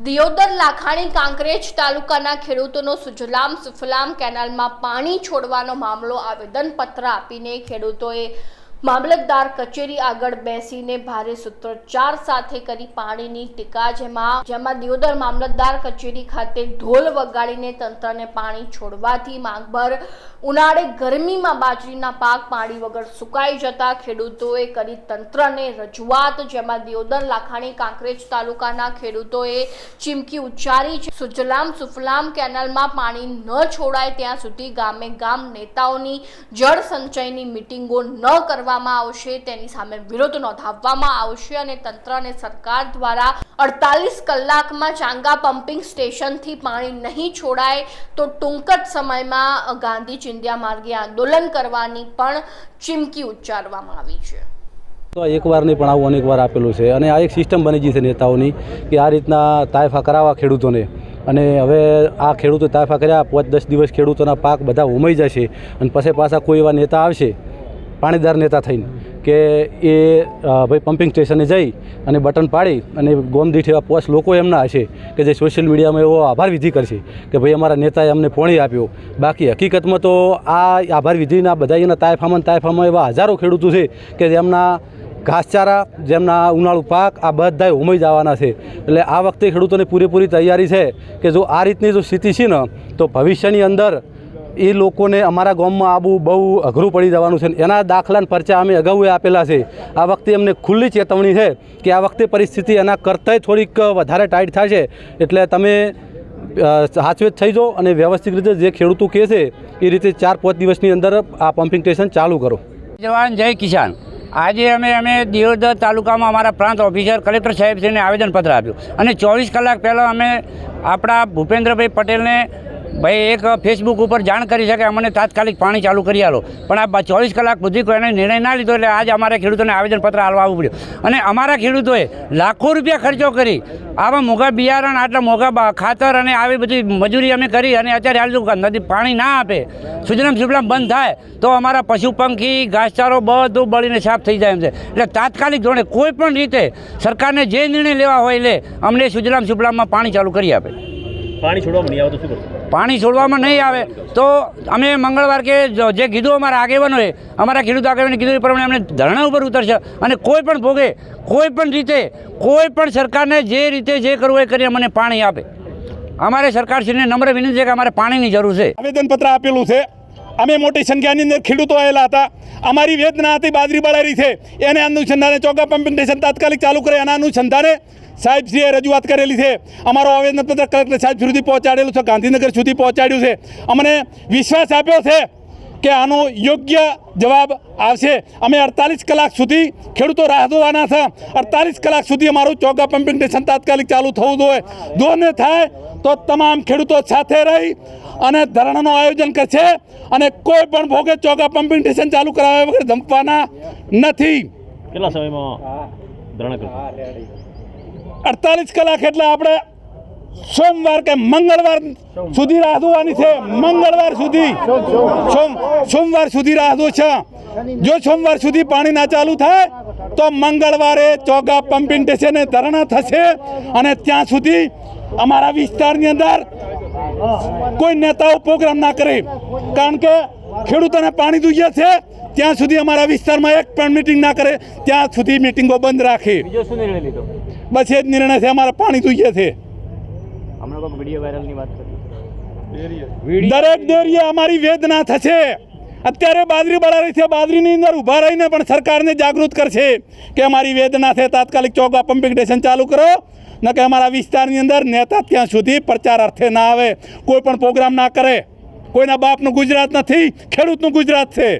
દિયોદર લાખાણી કાંકરેજ તાલુકાના ખેડૂતોનો સુજલામ સુફલામ કેનાલમાં પાણી છોડવાનો મામલો આવેદનપત્ર આપીને ખેડૂતોએ મામલતદાર કચેરી આગળ બેસીને ભારે સૂત્રોચ્ચાર સાથે કરી પાણીની ટીકા, જેમાં જેમાં દિયોદર મામલતદાર કચેરી ખાતે ઢોલ વગાડીને તંત્રને પાણી છોડવાથી માંગભર ઉનાળે ગરમીમાં બાજરીના પાક પાણી વગર સુકાઈ જતા ખેડૂતોએ કરી તંત્રને રજૂઆત, જેમાં દિયોદર લાખાણી કાંકરેજ તાલુકાના ખેડૂતોએ ચીમકી ઉચ્ચારી છે. સુજલામ સુફલામ કેનાલમાં પાણી ન છોડાય ત્યાં સુધી ગામે ગામ નેતાઓની જળ સંચયની મિટિંગો ન કરવામાં આવશે, તેની સામે વિરોધ નોંધાવવામાં આવશે અને તંત્ર અને સરકાર દ્વારા અડતાલીસ કલાકમાં ચાંગા પમ્પિંગ સ્ટેશનથી પાણી નહીં છોડાય, તો ટૂંક જ સમયમાં ગાંધી ચિંધ્યા માર્ગે આંદોલન કરવાની પણ ચીમકી ઉચ્ચારવામાં આવી છે. તો એકવાર નહીં, પણ આવું અનેક વાર આપેલું છે. અને આ એક સિસ્ટમ બની ગઈ છે નેતાઓની, કે આ રીતના તાયફા કરાવવા ખેડૂતોને. અને હવે આ ખેડૂતો તાયફા કર્યા, પાંચ દસ દિવસ ખેડૂતોના પાક બધા ઉમાઈ જશે. અને પછી પાછા કોઈ એવા નેતા આવશે પાણીદાર નેતા થઈને કે એ ભાઈ પમ્પિંગ સ્ટેશને જઈ અને બટન પાડી અને ગોમદીઠ એવા પોસ્ટ લોકો એમના હશે કે જે સોશિયલ મીડિયામાં એવો આભાર વિધિ કરશે કે ભાઈ અમારા નેતાએ અમને પોણી આપ્યો. બાકી હકીકતમાં તો આ આભાર વિધિના બધા એના તાયફામાં તાયફામાં એવા હજારો ખેડૂતો છે કે જેમના ઘાસચારા, જેમના ઉનાળુ પાક, આ બધાય ઉમઈ જવાના છે. એટલે આ વખતે ખેડૂતોને પૂરેપૂરી તૈયારી છે કે જો આ રીતની જો સ્થિતિ છે ને, તો ભવિષ્યની અંદર એ લોકોને અમારા ગામમાં આવવું બહુ અઘરું પડી જવાનું છે. એના દાખલાના પરચા અમે અગાઉ આપેલા છે. આ વખતે અમને ખુલ્લી ચેતવણી છે કે આ વખતે પરિસ્થિતિ એના કરતાંય થોડીક વધારે ટાઈટ થશે. એટલે તમે સાચવેત થઈ જાઓ અને વ્યવસ્થિત રીતે જે ખેડૂતો કહે છે, એ રીતે ચાર પાંચ દિવસની અંદર આ પમ્પિંગ સ્ટેશન ચાલુ કરો. જવાન જય કિસાન. આજે અમે અમે દિયોદર તાલુકામાં અમારા પ્રાંત ઓફિસર કલેક્ટર સાહેબ સાહેબશ્રીને આવેદનપત્ર આપ્યું. અને ચોવીસ કલાક પહેલાં અમે આપણા ભૂપેન્દ્રભાઈ પટેલને ભાઈ, એક ફેસબુક ઉપર જાણ કરી છે કે અમને તાત્કાલિક પાણી ચાલુ કરી આલો. પણ આ ચોવીસ કલાક સુધી કોઈ એને નિર્ણય ના લીધો એટલે આજ અમારે ખેડૂતોને આવેદનપત્ર હાલવા આવવું પડ્યું. અને અમારા ખેડૂતોએ લાખો રૂપિયા ખર્ચો કરી આવા મોંઘા બિયારણ, આટલા મોંઘા ખાતર અને આવી બધી મજૂરી અમે કરી અને અત્યારે હાલ નદી પાણી ના આપે, સુજલામ સુફલામ બંધ થાય, તો અમારા પશુ પંખી, ઘાસચારો બધું બળીને સાફ થઈ જાય એમ છે. એટલે તાત્કાલિક ધોરણે કોઈ પણ રીતે સરકારને જે નિર્ણય લેવા હોય લે, અમને સુજલામ સુફલામમાં પાણી ચાલુ કરી આપે. પાણી છોડવામાં નહીં આવે તો શું કરશો? પાણી છોડવામાં નહીં આવે તો અમે મંગળવાર કે જે કીધું અમારા આગેવાનોએ અમારા ખેડૂત આગેવાને કીધું એ પ્રમાણે અમને ધરણા ઉપર ઉતરશે અને કોઈ પણ ભોગે કોઈ પણ રીતે કોઈ પણ સરકારને જે રીતે જે કરવું એ કરી અમને પાણી આપે. અમારે સરકારશ્રીને નમ્ર વિનંતી છે કે અમારે પાણીની જરૂર છે. આવેદનપત્ર આપેલું છે. અમે મોટી સંખ્યાની અંદર ખેડૂતો આવેલા હતા. અમારી વેદના હતી, બાજરી બળારી છે. એને અનુસંધાને ચોગા પમ્પિંગેશન તાત્કાલિક ચાલુ કરે એના અનુસંધાને સાહેબશ્રીએ રજૂઆત કરેલી છે. અમારો આવેદનપત્ર કલેક્ટર સાહેબ સુધી પહોંચાડેલું છે, ગાંધીનગર સુધી પહોંચાડ્યું છે. અમને વિશ્વાસ આપ્યો છે કે આનો યોગ્ય જવાબ આવશે. અમે અડતાલીસ કલાક સુધી ખેડૂતો રાહ જોવાના છે. અડતાલીસ કલાક સુધી અમારું ચોગા પમ્પિંગ સ્ટેશન તાત્કાલિક ચાલુ થવું જોઈએ. જો ન થાય તો તમામ ખેડૂતો સાથે રહી અને ધરણાનું આયોજન કરશે અને કોઈ પણ ભોગે ચોગા પમ્પિંગ સ્ટેશન ચાલુ કરાવ્યા વગર ધમકવાના નથી. કેટલા સમયમાં ધરણા અડતાલીસ કલાક એટલે આપણે સોમવાર કે મંગળવાર સુધી રાહ જોવાની છે. મંગળવાર સુધી. સોમ સોમવાર સુધી રાહ જો છે. જો સોમવાર સુધી પાણી ના ચાલુ થાય તો મંગળવારે ચોગા પમ્પિંગ સ્ટેશને ધરણા થશે અને ત્યાં સુધી અમારા વિસ્તારની અંદર કોઈ નેતાઓ પ્રોગ્રામ ના કરે. કારણ કે ખેડૂતોને પાણી જોઈએ છે ત્યાં સુધી અમારા વિસ્તારમાં એક પણ મિટિંગ ના કરે. ત્યાં સુધી મિટિંગો બંધ રાખે. બસ એ જ નિર્ણય છે અમારે પાણી જોઈએ છે. કોઈ વીડિયો વાયરલની વાત કરી. દરેક ડેરીએ અમારી વેદના થશે. અત્યારે બાજરી બળારી છે બાજરીની અંદર ઊભા રહીને પણ સરકારને જાગૃત કરશે કે અમારી વેદના છે તાત્કાલિક ચોકવા પમ્પિંગ સ્ટેશન ચાલુ કરો. ન કે અમારા વિસ્તારની અંદર નેતા ત્યાં સુધી પ્રચાર અર્થે ના આવે. કોઈ પણ પ્રોગ્રામ ના કરે. કોઈના બાપનું ગુજરાત નથી ખેડૂતનું ગુજરાત છે.